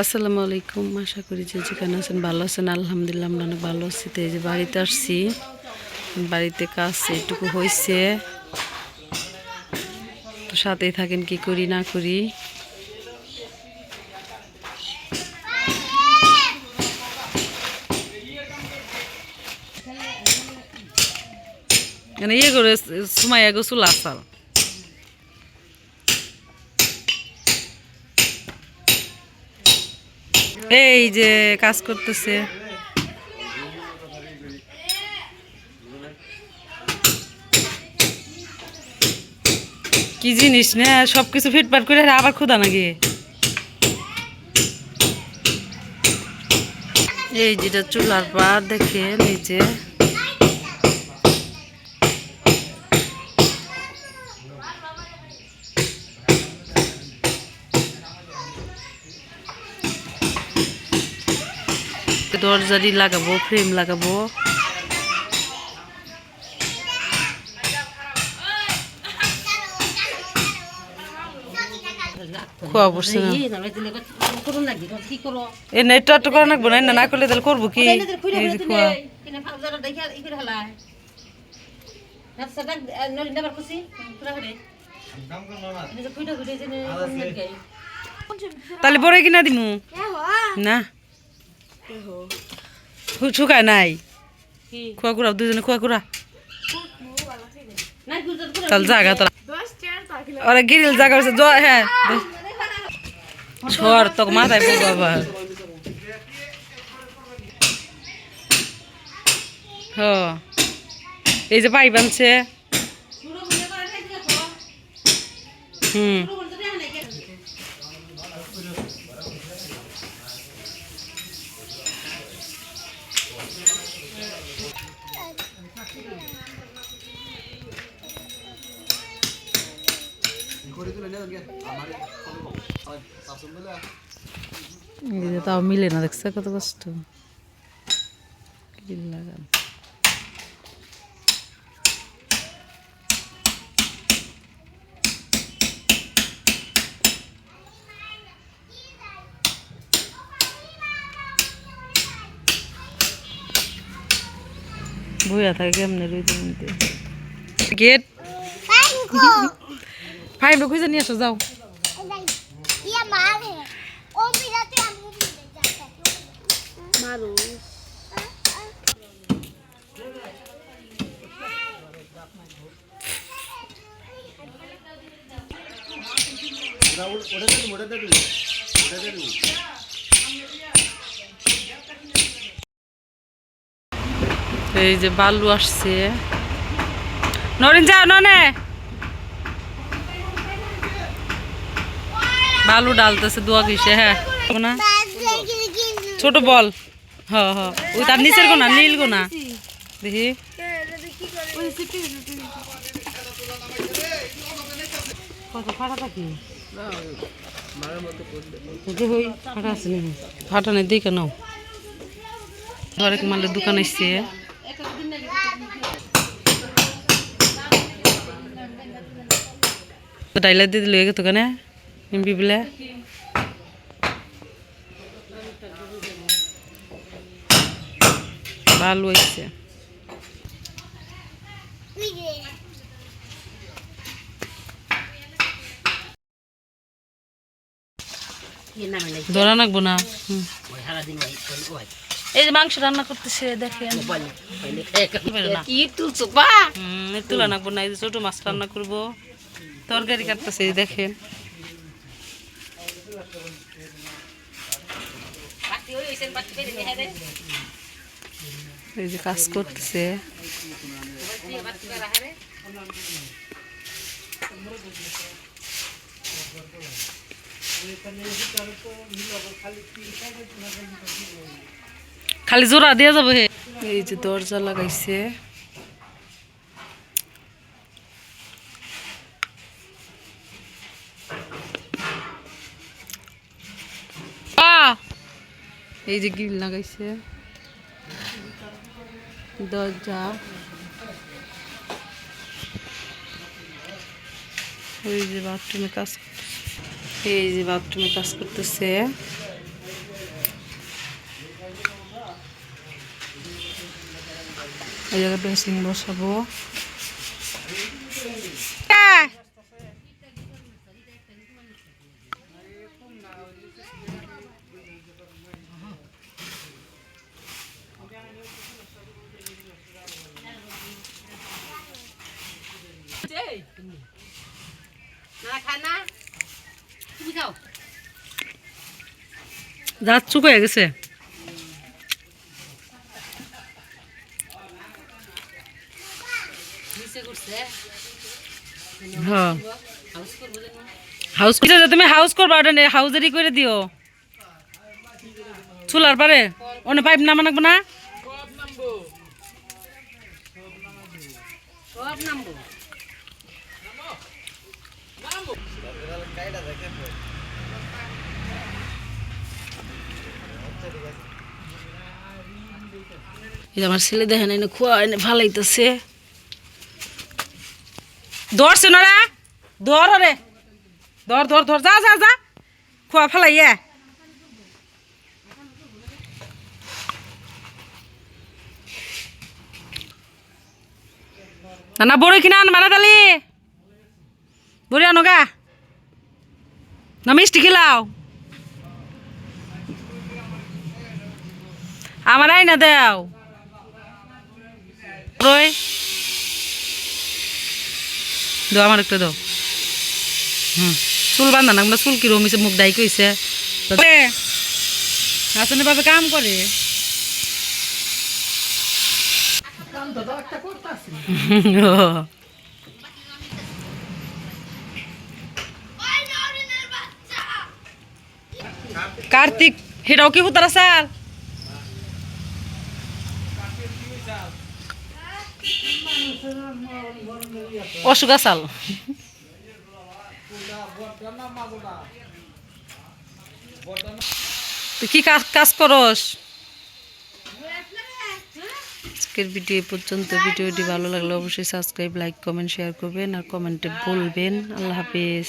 আসসালামু আলাইকুম। আশা করি যে যেখানে আছেন ভালো আছেন। আলহামদুলিল্লাহ আমরা অনেক ভালো আছি। তো এই যে বাড়িতে আসছি, বাড়িতে কাজ এইটুকু হয়েছে তো সাথেই থাকেন, কি করি না করি? মানে ইয়ে করে, সুমাইয়া গোসুল আসাল এই যে কাজ করতেছে। কি জিনিস না, সবকিছু ফিটফাট করে আবার খোদা নাকি? এই যেটা চুলার পার দেখে নিচে দরজারি লাগাবো ফ্রেম লাগাবো। খোয়া পড়ছে না। এ নেটটা তো করা লাগবো না না না করলে তাহলে করব কি? এই যে খোয়া। তাহলে বড় কিনা দিমু? না? শু- শুকায় নাই? খোয়া কুড়া দুজনে খোয়া কুড়া। তাহলে জাগা তোরা ওরা গিরিল জাগা হচ্ছে হ্যাঁ ছর তোকে মাথায় পড়ব আবার। হ। এই যে পাই বানছে হুম এই যে তাও মিলে না দেখছে কত কষ্ট। লাগান বইয়া থাকে কেমনে রইতে গেট। ফাইভ খুঁজে নিয়ে আসো যাও এই যে বালু আসছে। নরিন যাও ননে। বালু ডালতেছে দোয়া কিসে হ্যাঁ না ছোট বল হ হ ওই তার নিচের গোনা নীল গোনা দেখি কত ফাটা থাকি ফাটা আছে নাকি ফাটা নেই দিকে নাও ঘরে মালের দোকান এসছে ডাইলা দিয়ে দিল এগে দোকানে এমবি বলে। ভালো হয়েছে ধরা নাকবো না। এই যে মাংস রান্না করতেছে দেখেন তুলা নাকবো না এই যে ছোট মাছ রান্না করব। তরকারি কাটতেছে দেখেন। এই যে কাজ করতেছে। খালি জোড়া দিয়ে যাব হে। এই যে দরজা লাগাইছে। এই যে গ্রিল লাগাইছে। দরজা। ওই যে বাথরুমে কাজ। এই যে বাথরুমে কাজ করতেছে। এই জায়গায় বেসিং বসাবো। দাঁত চুক হয়ে গেছে। হ্যাঁ। হাউস করছে তুমি হাউস করবা ওটা নে, হাউজেরই করে দিও। চুলার পারে। অনেক পাইপ নামা নাকবো না? এই যে আমার ছেলে দেখেন, এনে খোয়া এনে ভালাইতেছে ধরছে নরা ধর রে ধর ধর ধর, যা যা যা। খোয়া ফেলাইয়া। না বড় কিনা আন মানা তালি বড়ি আনো না মিষ্টি খিলাও। আমার আইনা দেও। দাও আমার একটা দাও। হুম চুল বান্ধা না চুল কি রমিছে মুখ ডাই কইছে হাসনে বাবা কাম করে। ও। কার্তিক হেটাও কি হুতারা সাল অসুখা চাল তুই কি কাজ করস? আজকের ভিডিও পর্যন্ত। ভিডিওটি ভালো লাগলে অবশ্যই সাবস্ক্রাইব লাইক কমেন্ট শেয়ার করবেন আর কমেন্টে বলবেন। আল্লাহ হাফিজ।